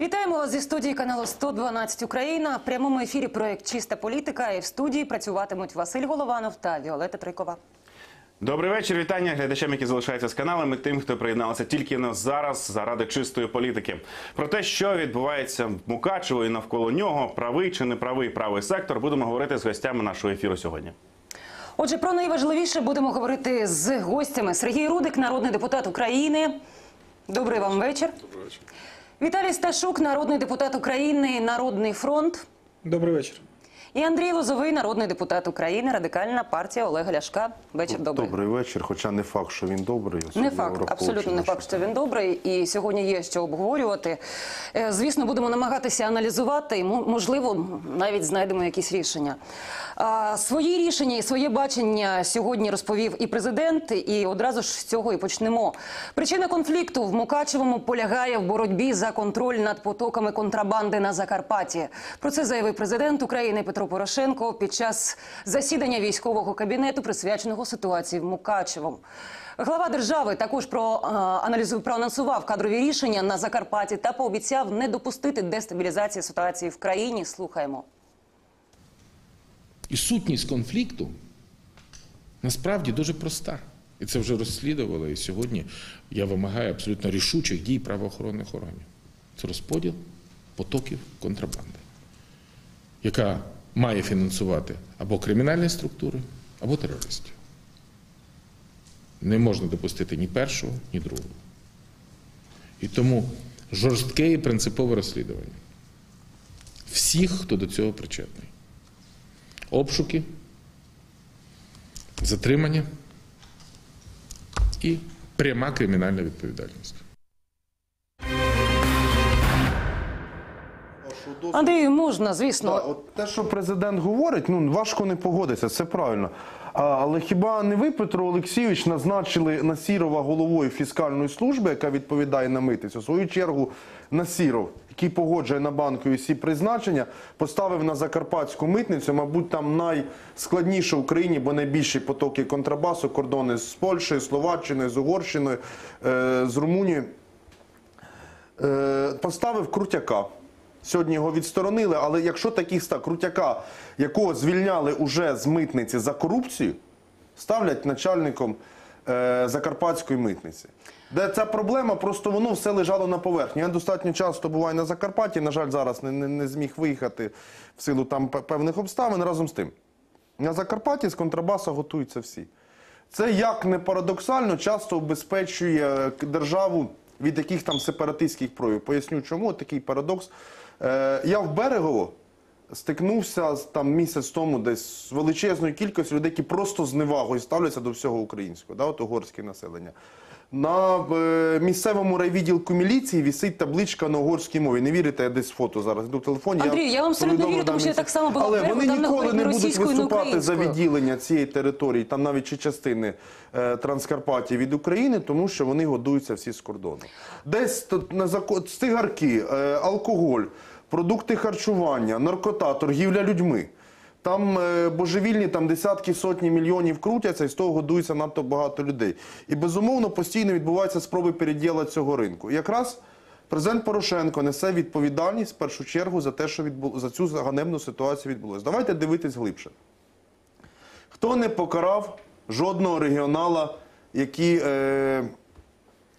Вітаємо вас зі студії каналу 112 Україна. В прямому ефірі проект Чиста політика. І в студії працюватимуть Василь Голованов та Віолета Трикова. Добрий вечір. Вітання глядачам, які залишаються з каналами, тим, хто приєдналися тільки на зараз заради чистої політики. Про те, що відбувається в Мукачево і навколо нього, правий чи неправий правий сектор, будемо говорити з гостями нашого ефіру сьогодні. Отже, про найважливіше будемо говорити з гостями. Сергій Рудик, народний депутат України. Добрий вам вечір. Добрий вечір. Віталій Сташук, народний депутат України, Народний фронт. Добрий вечір. І Андрій Лозовий, народний депутат України, радикальна партія Олега Ляшка. Вечір добрий. Добрий вечір, хоча не факт, що він добрий. Не факт, абсолютно не факт, що він добрий. І сьогодні є що обговорювати. Е, Звісно, будемо намагатися аналізувати і можливо навіть знайдемо якісь рішення. Свої рішення і своє бачення сьогодні розповів і президент, і одразу ж з цього і почнемо. Причина конфлікту в Мукачевому полягає в боротьбі за контроль над потоками контрабанди на Закарпатті. Про це заявив президент України Петро Порошенко під час засідання військового кабінету, присвяченого ситуації в Мукачевому. Глава держави також про аналізу проанонсував кадрові рішення на Закарпатті та пообіцяв не допустити дестабілізації ситуації в країні. Слухаємо. І сутність конфлікту насправді дуже проста. І це вже розслідували. І сьогодні я вимагаю абсолютно рішучих дій правоохоронних органів. Це розподіл потоків контрабанди, яка має фінансувати або кримінальні структури, або терористів. Не можна допустити ні першого, ні другого. І тому жорстке і принципове розслідування всіх, хто до цього причетний обшуки, затримання і пряма кримінальна відповідальність. Андрію, можна, звісно. От те, що президент говорить, ну важко не погодитися, це правильно. Але хіба не ви, Петро Олексійович, назначили Насірова головою фіскальної служби, яка відповідає на митницю? В свою чергу Насіров, який погоджує на банкові всі призначення, поставив на закарпатську митницю, мабуть, там найскладніше в Україні, бо найбільші потоки контрабасу, кордони з Польщею, Словаччиною, з Угорщиною, е, з Румунією. Е, поставив крутяка. Сьогодні його відсторонили, але якщо такий ста крутяка, якого звільняли уже з митниці за корупцію, ставлять начальником е, закарпатської митниці. Де ця проблема, просто воно все лежало на поверхні. Я достатньо часто буваю на Закарпатті, на жаль, зараз не, не, не зміг виїхати в силу там певних обставин разом з тим. На Закарпатті з контрабаса готуються всі. Це як не парадоксально часто обезпечує е, державу від яких там сепаратистських проявів. Поясню, чому такий парадокс. Е, я в Берегово стикнувся там місяць тому десь з величезною кількістю людей, які просто зневагою ставляться до всього українського, да, от угорське населення. На е, місцевому райвідділку міліції вісить табличка на угорській мові. Не вірите, я десь фото зараз йду в телефоні. Андрій, я вам абсолютно повідомив, вірю, тому що я так само була Але вони ніколи не будуть виступати за відділення цієї території, там навіть чи частини е, Транскарпатії від України, тому що вони годуються всі з кордону. Десь тут на цигарки, е, алкоголь, продукти харчування, наркота, торгівля людьми. Там е, божевільні там десятки сотні мільйонів крутяться, і з того годується надто багато людей. І безумовно постійно відбуваються спроби переділа цього ринку. І якраз президент Порошенко несе відповідальність в першу чергу за те, що відбу... за цю ганебну ситуацію відбулося. Давайте дивитись глибше. Хто не покарав жодного регіонала, які, е,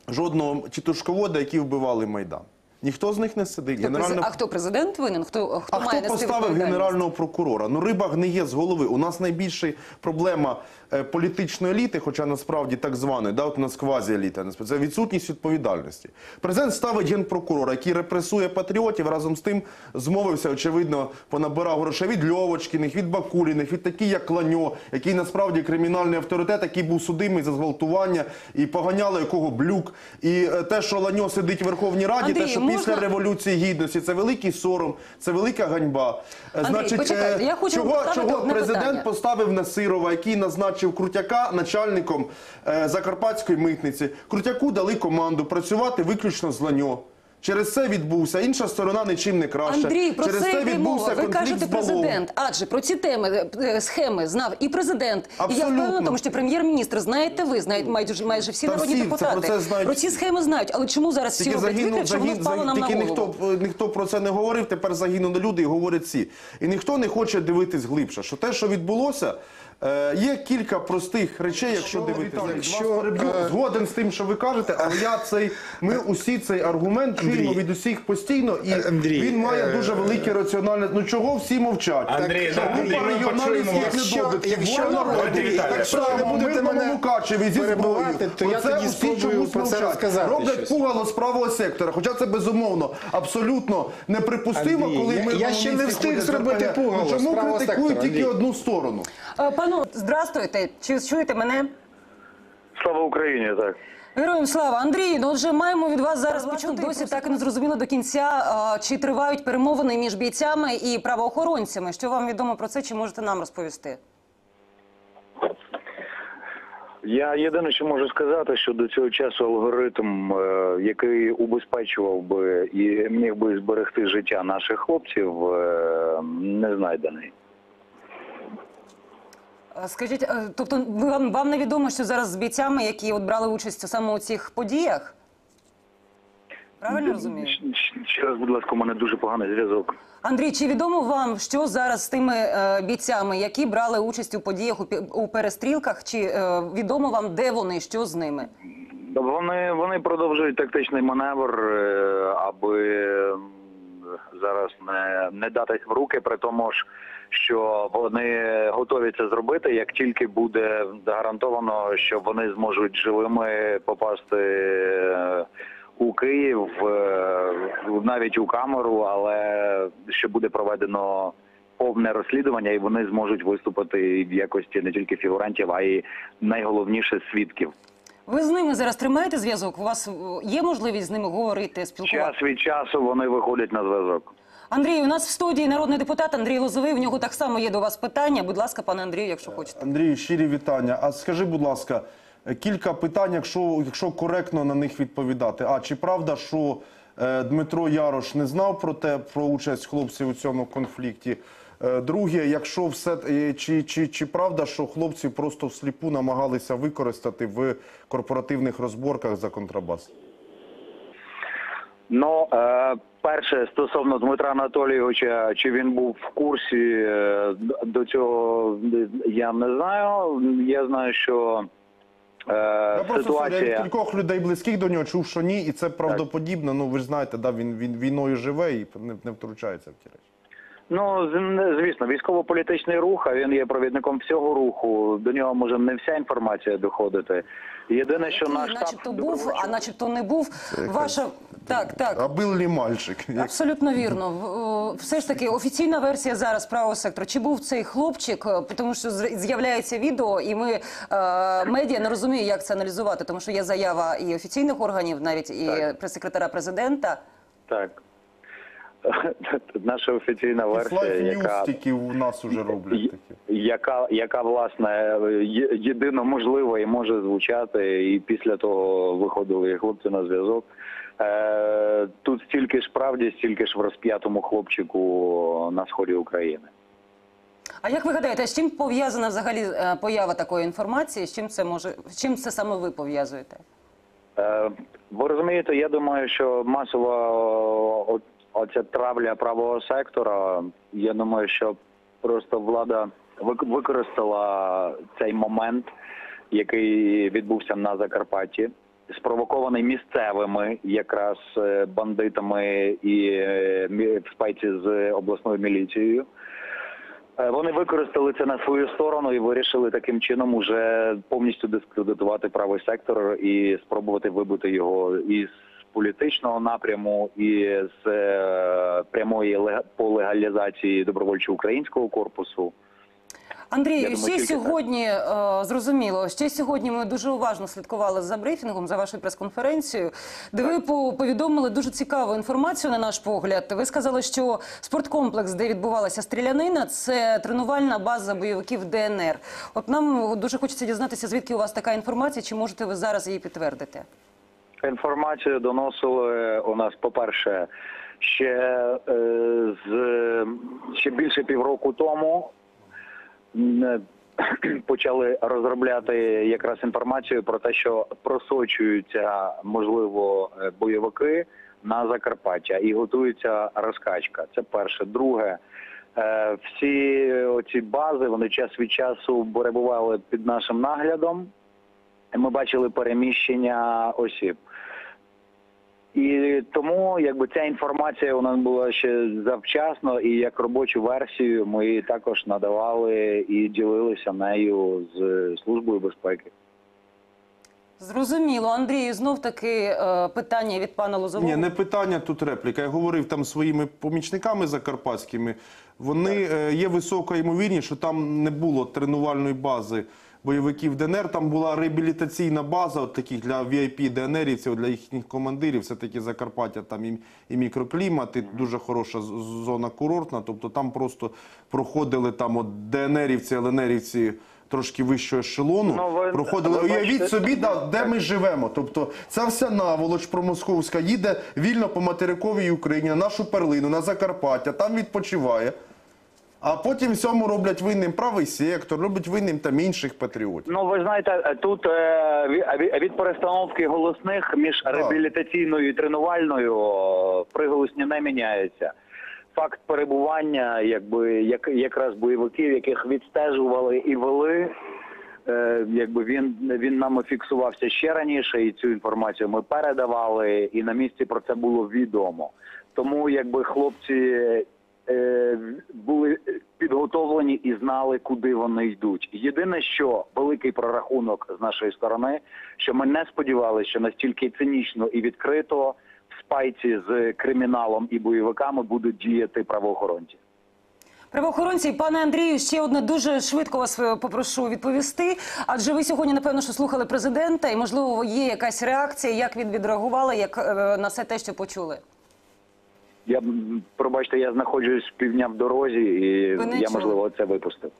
жодного тітушковода, які вбивали Майдан? Ніхто з них не сидить. Хто А хто президент винен? Хто, хто А має хто поставив генерального прокурора? Ну риба гниє з голови. У нас найбільша проблема е, політичної еліти, хоча насправді так званої, да, от у нас квазі-еліта, це відсутність відповідальності. Президент ставить генпрокурора, який репресує патріотів, разом з тим змовився, очевидно, понабирав грошей від Льовочкіних, від Бакуліних, від таких, як Ланьо, який насправді кримінальний авторитет, який був судимий за зґвалтування і поганяли якого блюк. І е, те, що Ланьо сидить в Верховній Раді, Андрій, те, що можна- після революції гідності, це великий сором, це велика ганьба. Е, Андрій, Значить, почекай, я хочу чого, чого президент питання. поставив Насирова, який назначив Крутяка начальником е, Закарпатської митниці. Крутяку дали команду працювати виключно з Ланьо. Через це відбувся. Інша сторона нічим не краще. Андрій, про Через це йде відбувся мова. Ви кажете з президент. Адже про ці теми е, схеми знав і президент. І я впевнена, тому що прем'єр-міністр знаєте ви, знають майже майже всі Та народні всі, це депутати. про це знають про ці схеми знають. Але чому зараз всі роблять викрик, що воно впало нам тільки на ніхто, голову? е, ніхто про це не говорив, тепер загинули люди і говорять всі. І ніхто не хоче дивитись глибше. Що те, що відбулося, е, є кілька простих речей, якщо дивитися. якщо, е, Згоден з тим, що ви кажете, але я цей, ми усі цей аргумент чуємо від усіх постійно, і Андрій, він має е, дуже велике раціональне. Ну чого всі мовчать? Андрій, Чому Андрій, ми регіоналістських почуємо вас. Якщо- недобитків, якщо- воля народу, Давайте, Віталій, так само якщо ви в будете мирному мене Мукачеві зі зброєю. перебивати, то я Оце тоді усі спробую чомусь про це мовчать. розказати Роблять щось. пугало з правого сектора, хоча це безумовно абсолютно неприпустимо, Андрій, коли я- ми я ще не встиг зробити пугало з Чому правого критикують сектора, тільки Андрій? одну сторону? Е, Пану, здрастуйте. Чи чуєте мене? Слава Україні, так. Героям слава Андрій, ну отже, маємо від вас зараз почути. Досі так і не зрозуміло до кінця, а, чи тривають перемовини між бійцями і правоохоронцями. Що вам відомо про це? Чи можете нам розповісти? Я єдине, що можу сказати, що до цього часу алгоритм, е, який убезпечував би і міг би зберегти життя наших хлопців, е, не знайдений. Е, Скажіть, е, тобто вам, вам невідомо, що зараз з бійцями, які от брали участь саме у цих подіях? Правильно розумію? Ще раз, будь ласка, у мене дуже поганий зв'язок. Андрій, чи відомо вам, що зараз з тими е, бійцями, які брали участь у подіях у, у перестрілках? Чи е, відомо вам, де вони, що з ними? Вони, вони продовжують тактичний маневр, е, аби зараз не, не датись в руки, при тому ж, що вони готові це зробити, як тільки буде гарантовано, що вони зможуть живими попасти е, у Київ, е, навіть у камеру, але що буде проведено повне розслідування, і вони зможуть виступити в якості не тільки фігурантів, а й найголовніше свідків. Ви з ними зараз тримаєте зв'язок? У вас е, є можливість з ними говорити, спілкуватися? Час від часу вони виходять на зв'язок. Андрій, у нас в студії народний депутат Андрій Лозовий. В нього так само є до вас питання. Будь ласка, пане Андрію, якщо хочете. Андрій, щирі вітання. А скажи, будь ласка, кілька питань, якщо, якщо коректно на них відповідати. А чи правда, що е, Дмитро Ярош не знав про те, про участь хлопців у цьому конфлікті? Е, Друге, якщо все е, чи, чи, чи правда, що хлопці просто всліпу намагалися використати в корпоративних розборках за контрабас? Ну, е, перше, стосовно Дмитра Анатолійовича, чи він був в курсі е, до цього, я не знаю. Я знаю, що е, Я просто я від кількох людей близьких до нього чув, що ні, і це правдоподібно. Ну ви ж знаєте, да, він, він війною живе і не, не втручається в ті речі. Ну, звісно, військово-політичний рух, а він є провідником всього руху. До нього може не вся інформація доходити. Єдине, що наш штаб начебто був, а начебто не був. Ваша так, так. А бил ли мальчик? Абсолютно вірно. Все ж таки офіційна версія зараз правого сектору. Чи був цей хлопчик? Е, Тому що з'являється відео, і ми е, медіа не розуміє, як це аналізувати, тому що є заява і офіційних органів, навіть і прес-секретаря президента. так. Наша офіційна версія, яка тільки у нас уже роблять такі. яка, яка власне єдино можлива і може звучати, і після того виходили хлопці на зв'язок. Е, тут стільки ж правді, стільки ж в розп'ятому хлопчику на сході України. А як ви гадаєте, з чим пов'язана взагалі е, поява такої інформації? З чим це може з чим це саме ви пов'язуєте? Е, ви розумієте, я думаю, що масова оця травля правого сектора. Я думаю, що просто влада використала цей момент, який відбувся на Закарпатті, спровокований місцевими якраз е, бандитами і е, в спайці з обласною міліцією. Е, Вони використали це на свою сторону і вирішили таким чином уже повністю дискредитувати правий сектор і спробувати вибити його із політичного напряму, і з е, прямої по легалізації добровольчого українського корпусу. Андрію, думаю, ще сьогодні е, зрозуміло. Ще сьогодні ми дуже уважно слідкували за брифінгом, за вашою прес-конференцією, де ви повідомили дуже цікаву інформацію на наш погляд. Ви сказали, що спорткомплекс, де відбувалася стрілянина, це тренувальна база бойовиків ДНР. От нам дуже хочеться дізнатися, звідки у вас така інформація, чи можете ви зараз її підтвердити? Інформацію доносили у нас, по-перше, ще е, з ще більше півроку тому. Е, Почали розробляти якраз інформацію про те, що просочуються можливо е, бойовики на Закарпаття і готується розкачка. Це перше. Друге, всі оці бази вони час від часу перебували під нашим наглядом. Ми бачили переміщення осіб. І тому якби ця інформація у нас була ще завчасно, і як робочу версію ми також надавали і ділилися нею з службою безпеки. Зрозуміло, Андрію, знов таки е, питання від пана Лозового. Ні, не питання, тут репліка. Я говорив там своїми помічниками закарпатськими. Вони е, є висока ймовірність, що там не було тренувальної бази бойовиків ДНР. Там була реабілітаційна база, от таких для VIP ДНРівців, для їхніх командирів. Все таки Закарпаття там і, і мікроклімат, і дуже хороша зона курортна. Тобто там просто проходили там от ДНРівці, ЛНРівці. Трошки вищого ешелону Ну, ви- проходили. ви Уявіть бачите- собі, да, де ми живемо. Тобто ця вся наволоч промосковська їде вільно по материковій Україні, на нашу перлину, на Закарпаття, там відпочиває. А потім всьому роблять винним правий сектор, роблять винним там інших патріотів. Ну ви знаєте, тут е, ві- ві- від перестановки голосних між реабілітаційною і тренувальною приголосні не міняються. Факт перебування, якби як якраз бойовиків, яких відстежували і вели. Е, якби він він нам фіксувався ще раніше, і цю інформацію ми передавали, і на місці про це було відомо. Тому якби хлопці е, були підготовлені і знали, куди вони йдуть. Єдине, що великий прорахунок з нашої сторони, що ми не сподівалися, що настільки цинічно і відкрито в спайці з криміналом і бойовиками будуть діяти правоохоронці. Правоохоронці, пане Андрію, ще одне дуже швидко вас е, попрошу відповісти. Адже ви сьогодні, напевно, що слухали президента, і можливо є якась реакція, як він відреагували, як е, на все те, що почули. Я пробачте, я знаходжусь півдня в дорозі, і я чули? можливо це випустив.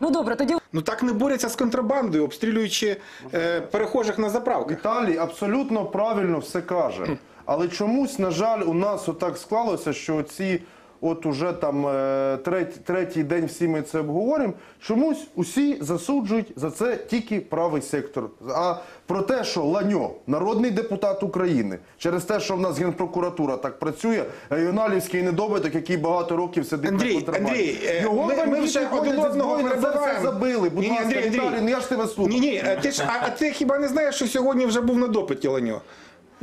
Ну добре, тоді Ну так не борються з контрабандою, обстрілюючи е, перехожих на заправках. Віталій абсолютно правильно все каже. Але чомусь, на жаль, у нас отак склалося, що ці. От уже там е, третій, третій день всі ми це обговоримо. Чомусь усі засуджують за це тільки правий сектор. А про те, що Ланьо, народний депутат України, через те, що в нас генпрокуратура так працює, регіоналівський недобиток, який багато років сидить Андрій, на контрабанді. Андрій, е, Його ми- ми вже один одного перебиваємо. забили. Будь Ні, ласка, Андрій, Андрій. Віталій, ну я ж тебе слухаю. Ні, ні, е, ти ж а, а ти хіба не знаєш, що сьогодні вже був на допиті Ланьо?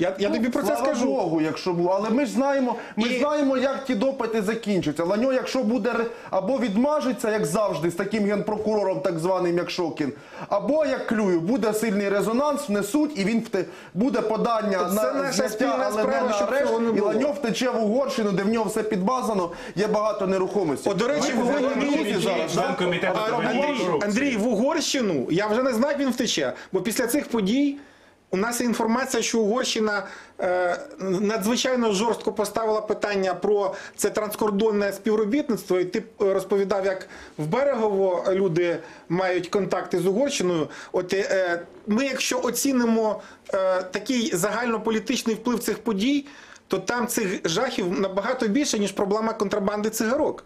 Я, я тобі про це Ну, Слава скажу. Богу, якщо був. Але ми ж знаємо, ми І- знаємо, як ті допити закінчаться. Ланьо, якщо буде або відмажеться, як завжди, з таким генпрокурором, так званим як Шокін, або як клюю, буде сильний резонанс, внесуть, і він вте... буде подання Це на наша зняття, але справа, не на арешт, не і. Ланьо втече в Угорщину, де в нього все підбазано, є багато нерухомості. О, до речі, Ми в Угорщині зараз, Андрій. Андрій, в Угорщину я вже не знаю, як він втече. Бо після цих подій у нас є інформація, що Угорщина е, надзвичайно жорстко поставила питання про це транскордонне співробітництво. І ти е, розповідав, як в берегово люди мають контакти з Угорщиною. От е, ми, якщо оцінимо такий загальнополітичний вплив цих подій, то там цих жахів набагато більше, ніж проблема контрабанди цигарок.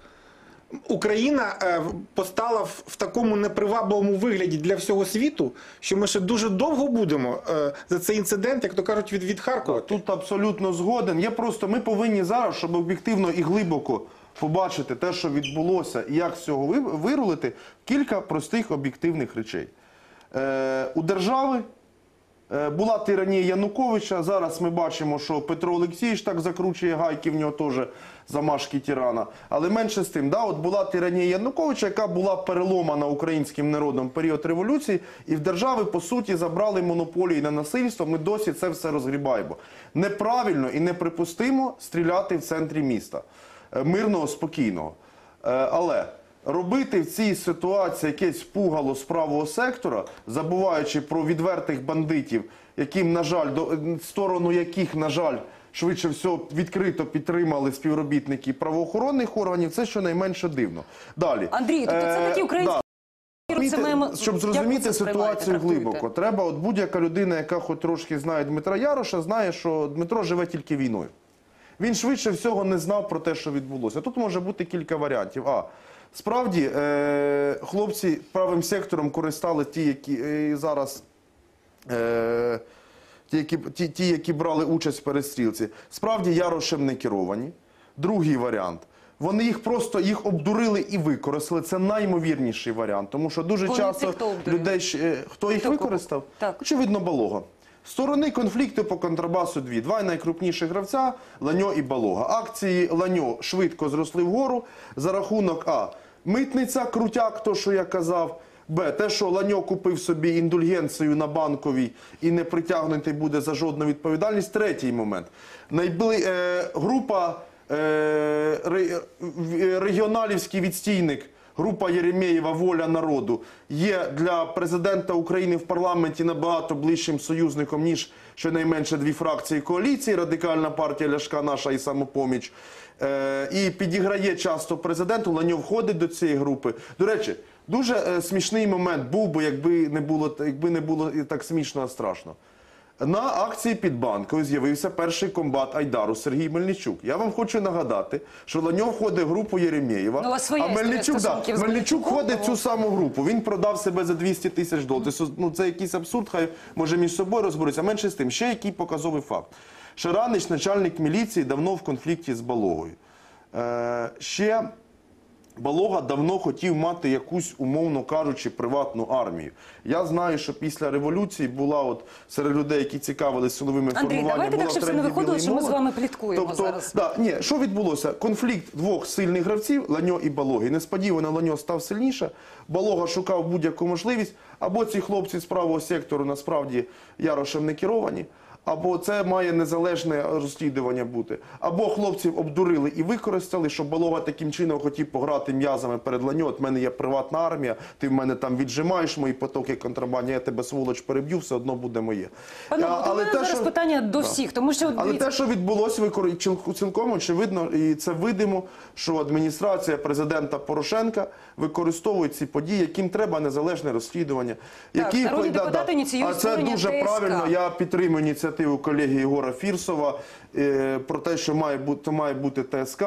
Україна е, постала в, такому непривабливому вигляді для всього світу, що ми ще дуже довго будемо е, за цей інцидент, як то кажуть, від, від Харкова. Тут абсолютно згоден. Є просто ми повинні зараз, щоб об'єктивно і глибоко побачити те, що відбулося, і як з цього ви- вирулити, кілька простих об'єктивних речей. Е, у держави була тиранія Януковича. Зараз ми бачимо, що Петро Олексійович так закручує гайки, в нього теж замашки тирана. Але менше з тим, да, от була тиранія Януковича, яка була переломана українським народом в період революції, і в держави, по суті, забрали монополії на насильство. Ми досі це все розгрібаємо. Неправильно і неприпустимо стріляти в центрі міста. Е, Мирного, спокійного. Е, Але робити в цій ситуації якесь пугало з правого сектора, забуваючи про відвертих бандитів, яким, на жаль, до сторону яких, на жаль, швидше всього відкрито підтримали співробітники правоохоронних органів, це щонайменше дивно. Далі. Андрій, тобто це Е, такі українські да. щоб зрозуміти ситуацію глибоко, треба, от будь-яка людина, яка хоч трошки знає Дмитра Яроша, знає, що Дмитро живе тільки війною. Він швидше всього не знав про те, що відбулося. Тут може бути кілька варіантів. А справді е, хлопці правим сектором користали ті, які е, зараз. Е, ті, які, ті, ті, які брали участь в перестрілці, справді ярошем не керовані. Другий варіант. Вони їх просто їх обдурили і використали. Це наймовірніший варіант, тому що дуже Вони часто хто людей хто їх використав? Так. Очевидно, Балога. Сторони конфлікту по контрабасу дві. Два найкрупніші гравця Ланьо і Балога. Акції Ланьо швидко зросли вгору за рахунок А. Митниця, крутяк, то що я казав. Б. Те, що Ланьо купив собі індульгенцію на банковій і не притягнутий буде за жодну відповідальність. Третій момент. Найбли... Е, група е, ре- регіоналівський відстійник Група Єремєєва Воля народу є для президента України в парламенті набагато ближчим союзником, ніж щонайменше дві фракції коаліції Радикальна партія Ляшка, наша і самопоміч. Е, і підіграє часто президенту. Ланьо входить до цієї групи. До речі, дуже е, смішний момент був би, якби не було якби не було так смішно, а страшно. На акції під банкою з'явився перший комбат Айдару Сергій Мельничук. Я вам хочу нагадати, що Ланьо входить в групу Єремєєва, Ну, а Мельничук, да, Мельничук входить в цю саму групу. Він продав себе за 200 тисяч доларів. Ну, це якийсь абсурд, хай може між собою розберуться. Менше з тим, ще який показовий факт. Шаранич, начальник міліції, давно в конфлікті з Балогою. Е, ще Балога давно хотів мати якусь, умовно кажучи, приватну армію. Я знаю, що після революції була от серед людей, які цікавилися силовими Андрій, формуваннями. давайте так, щоб це не виходило, що ми з вами пліткуємо тобто, зараз. Да, ні, що відбулося? Конфлікт двох сильних гравців Ланьо і Балоги. Несподівано Ланьо став сильніше. Балога шукав будь-яку можливість. Або ці хлопці з правого сектору насправді Ярошем не керовані. Або це має незалежне розслідування бути, або хлопців обдурили і використали, щоб Балога таким чином хотів пограти м'язами перед Ланьо. От в мене є приватна армія, ти в мене там віджимаєш мої потоки контрабанді, я тебе сволоч переб'ю, все одно буде моє. Пане, А, от у мене зараз питання до всіх, тому що але те, що відбулося, викор- ціл- цілком очевидно, і це видимо, що адміністрація президента Порошенка використовує ці події, яким треба незалежне розслідування. Так, народні депутати ініціюють А це дуже ТСК. правильно. Я підтримую ініціативу колеги Єгора Фірсова е, про те, що має бути, має бути ТСК,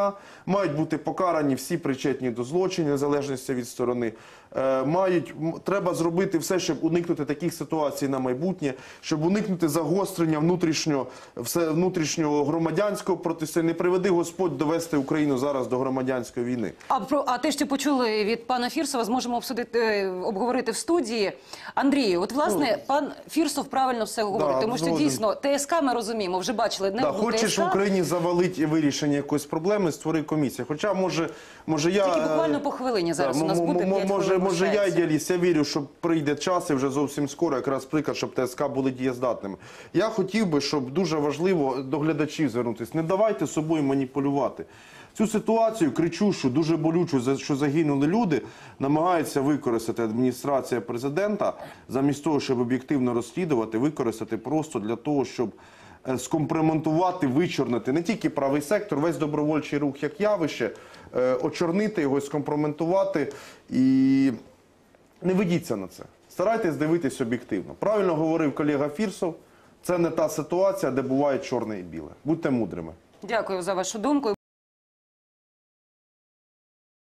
мають бути покарані всі причетні до злочинів, незалежності від сторони. Е, Мають треба зробити все, щоб уникнути таких ситуацій на майбутнє, щоб уникнути загострення внутрішнього все внутрішнього громадянського протесту. Не приведи Господь довести Україну зараз до громадянської війни. А про а те, що почули від пана Фірсова, зможемо обсудити е, обговорити в студії. Андрію, от власне пан Фірсов правильно все говорить, Да, тому що згоден. дійсно ТСК ми розуміємо, вже бачили не Да, хочеш ТСК, в Україні завалити вирішення якоїсь проблеми, створи комісію. Хоча може, може я Тільки буквально е, по хвилині зараз Да, у нас буде може, може я ідеаліст. Я вірю, що прийде час і вже зовсім скоро, якраз приклад, щоб ТСК були дієздатними. Я хотів би, щоб дуже важливо до глядачів звернутися. Не давайте собою маніпулювати. Цю ситуацію кричущу, дуже болючу, що загинули люди, намагається використати адміністрація президента, замість того, щоб об'єктивно розслідувати, використати просто для того, щоб е, скомпроментувати, вичорнити не тільки правий сектор, весь добровольчий рух як явище, очорнити його, скомпроментувати і не ведіться на це. Старайтесь дивитись об'єктивно. Правильно говорив колега Фірсов, це не та ситуація, де буває чорне і біле. Будьте мудрими. Дякую за вашу думку.